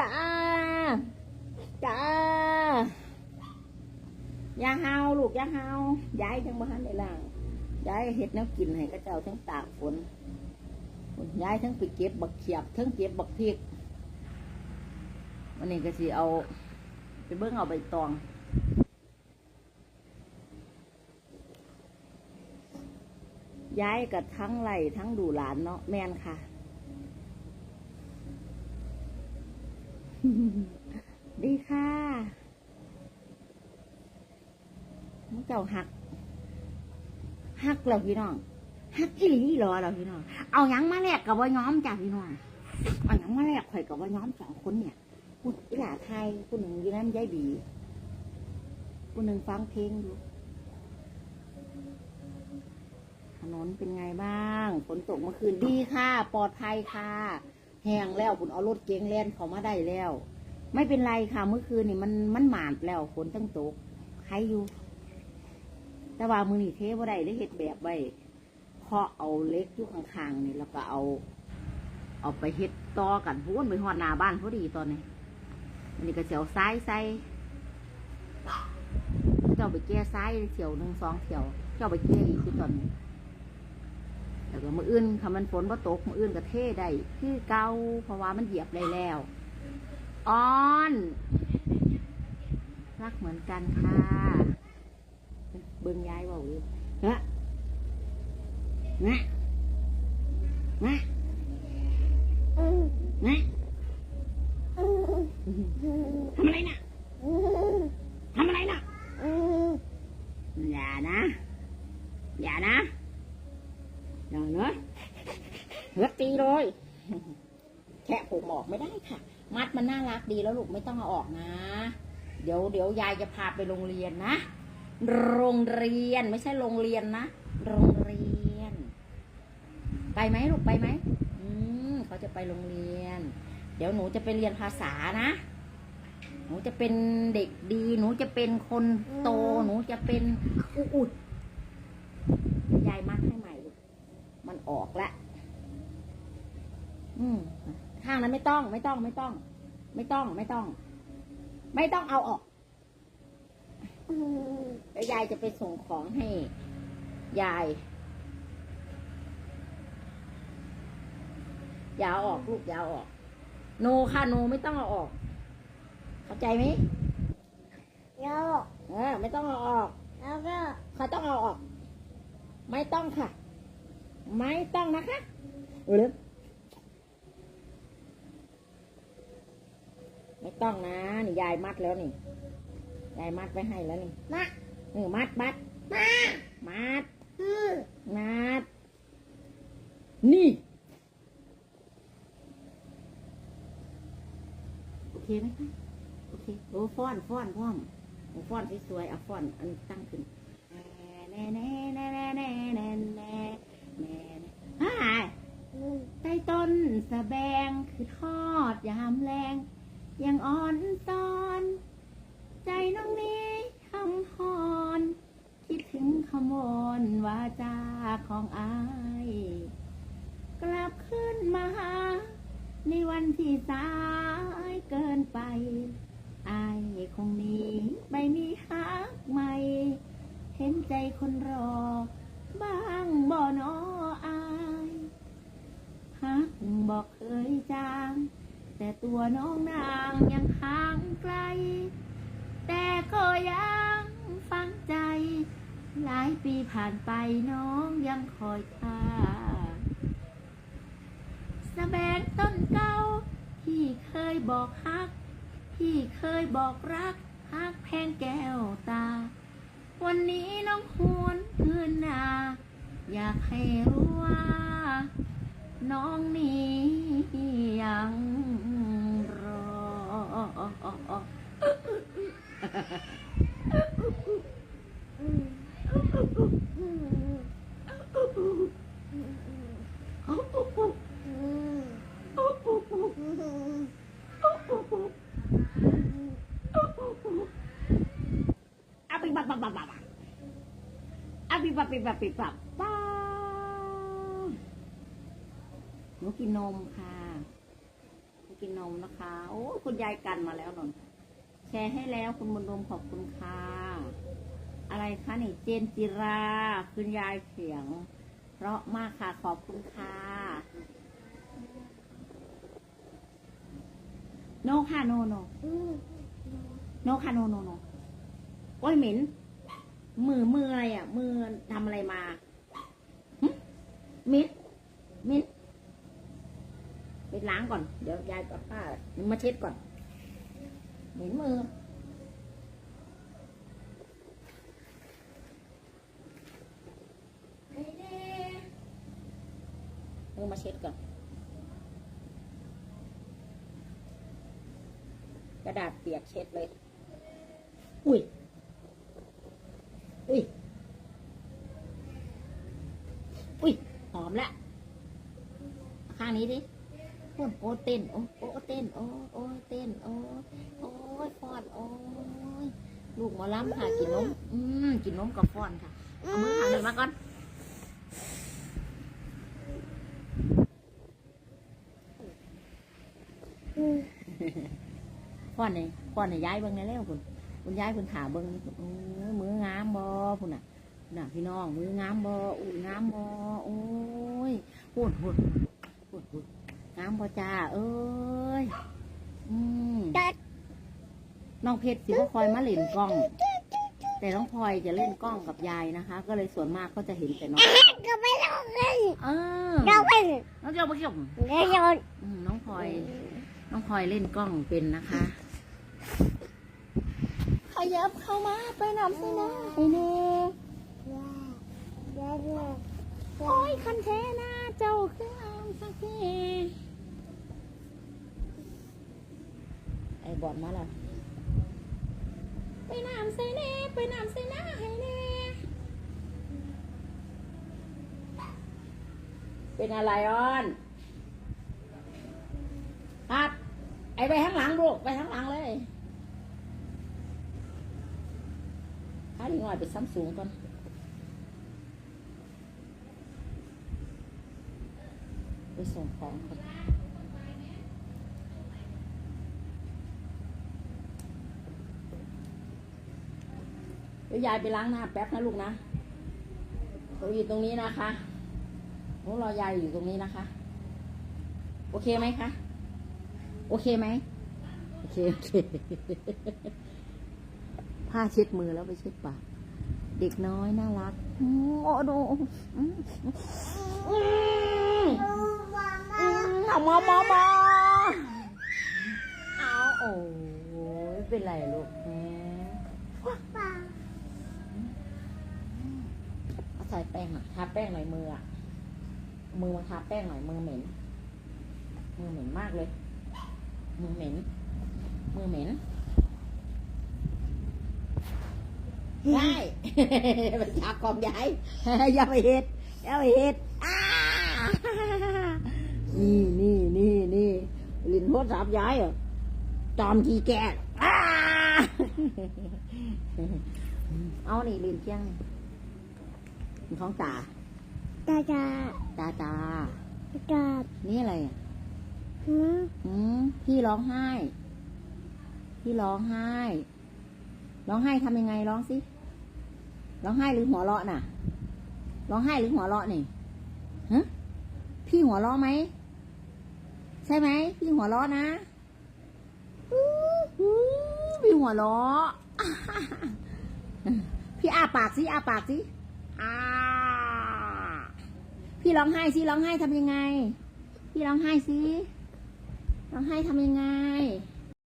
จ้าจ้าอย่าเฮาลูกอย่าเฮายายจังบ้านในล่างยายเฮ็ดน้ำกินให้กระเจ้าทั้งตากฝนยายทั้งไปเก็บบักเขียบทั้งเก็บบักพริกวันนี้ก็สิเอา ไปเบิ้งเอาใบตองย้ายกับทั้งไหลทั้งดูหลานเนาะแม่นค่ะ ดีค่ะมึงเจ้าหัก หักเราพี่น้องหักอีหลีเหรอเราพี่น้อง เอายังมาแลกกับว่าย้อมจ้ะพี่น้อง เอายังมาแลกข่อยกับว่าย้อมสองคนเนี่ยพูดอีหลาไทยผู้หนึ่งยู่น้ำยายบีผู้หนึ่งฟังเพลงอยู่ถนนเป็นไงบ้าง ฝนตกเมื่อคืนดีค่ะ ปลอดภัยค่ะ แห้งแล้วคุณเอารถเก๋งแล่นเขามาได้แล้ว ไม่เป็นไรค่ะเมื่อคืนนี่มันมันหมาดแล้วฝนตั้งตกใครอยู่ แต่ว่ามือนี่เทว่าได้ได้เห็ดแบบไว้เพาะเอาเล็กอยู่ข้างๆนี่แล้วก็เอา เอาไปเฮ็ดต่อกันพูนไปหอดหน้าบ้านพอดีตอนนี้อันนี้ก็เสียวซ้ายใส่เจ้าไปแก้ซ้ายเสียวหนึ่งสองเสียว เจ้าไปแก้อีกตอนนี้ ก็มืออื่นคำมันฝนว่าตกมืออื่นก็เทได้คือเกาเพราะว่ามันเหยียบได้แล้วออนรักเหมือนกันค่ะเบิ่งยายบอกอยู่ฮะงะงะงะทำอะไรน่ะทำอะไรน่ะอย่านะ อย่านะ อย่าเนอะเลือตีเลย แค่ผมออกไม่ได้ค่ะ มัดมันน่า รักดีแล้วลูกไม่ต้องเอาออกนะ เดี๋ยวเดี๋ยวยายจะพาไปโรงเรียนนะ โรงเรียนไม่ใช่โรงเรียนนะ โรงเรียน ไปไหมลูกไปไหมอืมเขาจะไปโรงเรียน เดี๋ยวหนูจะไปเรียนภาษานะ หนูจะเป็นเด็กดี หนูจะเป็นคนโต หนูจะเป็นอุอุดยายมัดให้ใหม่ลูกมันออกแล้วอืมข้างนั้นไม่ต้องไม่ต้องไม่ต้อง ไม่ต้องไม่ต้อง ไม่ต้องเอาออกแล้วยายจะไปส่งของให้ ยายอยาวออกลูกอยาวออก โนค่ะโนไม่ต้องเอาออก เข้าใจไหมแล้วเออไม่ต้องเอาออกแล้วก็เขาต้องเอาออก ไม่ต้องค่ะ ไม่ต้องนะคะเออ ไม่ต้องนะนี่ยายมัดแล้วนี่ยายมัดไว้ให้แล้วนี่มาเออมัดมัดมามัดอืมมัด นี่โอเคไหมคะโอเคโอ้ฟ้อนฟ้อนฟ้อนเอาฟ้อนสวยๆเอาฟ้อนอันนี้ตั้งขึ้นแน่แน่แน่แน่แน่แน่แน่แน่ฮ่าอืมใต้ต้นสะแบงคือทอดยามแรง ยังอ่อนตอน ใจน้องนี้ทำหอน คิดถึงขมนวาจาของอาย กลับขึ้นมาหา ในวันที่สายเกินไป อายคงหนีไม่มีฮักใหม่ เห็นใจคนรอ บ้างบ่นออายฮักบอกเคยจาง แต่ตัวน้องนางยังห่างไกล แต่ก็ยังฟังใจ หลายปีผ่านไปน้องยังคอยท่าสะแบงต้นเก่าที่เคยบอกฮัก ที่เคยบอกรักฮักแพงแก้วตา วันนี้น้องหวนเพื่อนนา อยากให้รู้ว่า น้องนี้ยังรอ Abibab, abibab, abibab, abibab, abibab, abibab, นูกินนมค่ะอกินนมนะคะ โอ้คุณยายกันมาแล้วนนแชร์ให้แล้วคุณบุญรมขอบคุณค่ะอะไรคะนี่เจนจิราคุณยายเสียง เพราะมากค่ะขอบคุณค่ะโนค่ะโนโนโนค่ะโนโนโนโอ้ยเหม็นมือมืออะไรอะ มือทำอะไรมาหึมิดมิดไป ล้างก่อน เดี๋ยวยายกับป้ามาเช็ดก่อน เหม็นมือ มือมาเช็ดก่อน กระดาษเปียกเช็ดเลย อุ้ย อุ้ย อุ้ย หอมละข้างนี้ดิ โอ้โอ้เต้นโอ้โอ้เต้นโอ้โอ้เต้นโอ้โอ้ยฟอนโอ้ยลูกหมอลำค่ะกินนมอืมกินนมกับฟอนค่ะเอามือข้างนี้มาก่อนอืมป้อนนี่ป้อนนี่ย้ายเบิ่งในแล้วคุณคุณย้ายคุณขาเบิ่งมืองามบ่พุ่นน่ะน่ะพี่น้องมืองามบ่อุ้ยงามบ่โอ้ยพูดพูดพูดพูด งามบ่จ้า เอ้ย อืมจัดน้องเพชรสิบ่คอยมาเล่นกล้อง แต่น้องพลอยจะเล่นกล้องกับยายนะคะ ก็เลยส่วนมากก็จะเห็นแต่น้องก็ไม่ต้องเล่นเออเราเป็นน้องเจ้าบ่เกี่ยวเล่นโยนอืมน้องพลอย น้องพลอยเล่นกล้องเป็นนะคะขยับเข้ามาไปนำสินะไอเน่เล่นเล่นโอ้ยคันแท้นะเจ้าคืออามสักทีไอ้ บอดมาแล้วไปนำใส่เน่ไปนำใส่หน้าให้เน่เป็นอะไรอ้อนครับไอ้ไปข้างหลังลูกไปข้างหลังเลยข้าดีหน่อยไปซ้ำสูงก่อนไปส่งของก่อน ดี๋ยวยายไปล้างหน้าแป๊บนะลูกนะเราอยู่ตรงนี้นะคะหนูรอยายอยู่ตรงนี้นะคะ โอเคไหมคะ โอเคไหมโอเคโอเค ผ้าเช็ดมือแล้วไปเช็ดปาก เด็กน้อยน่ารักอืมโอ้ดูอืมอมอมเอามามามาเอาโอ้ยเป็นไรลูก แหมเอาใส่แป้งอยทาแป้งหน่อยมืออะมือมาทาแป้งหน่อยมือเหม็น มือเหม็นมากเลย มือเหม็น มือเหม็นได้มันจับกองยายอย่าไปเห็ดอย่าไปเห็ดนี่นี่นี่นี่ลินโทษสามย้ายเหรอจอมทีแกเอานี่ลินเที่ยง นี่ของตาตาตาตาตาตานี่อะไรอะหืมอืมพี่ร้องไห้ พี่ร้องไห้ ร้องไห้ทำยังไงร้องสิร้องไห้หรือหัวเราะน่ะ ร้องไห้หรือหัวเราะนี่ฮะพี่หัวเราะไหมใช่ไหมพี่หัวเราะนะอู้หูพี่หัวเราะพี่อาปากสิอาปากสิอา พี่ร้องไห้สิร้องไห้ทำยังไง พี่ร้องไห้สิร้องไห้ทำยังไง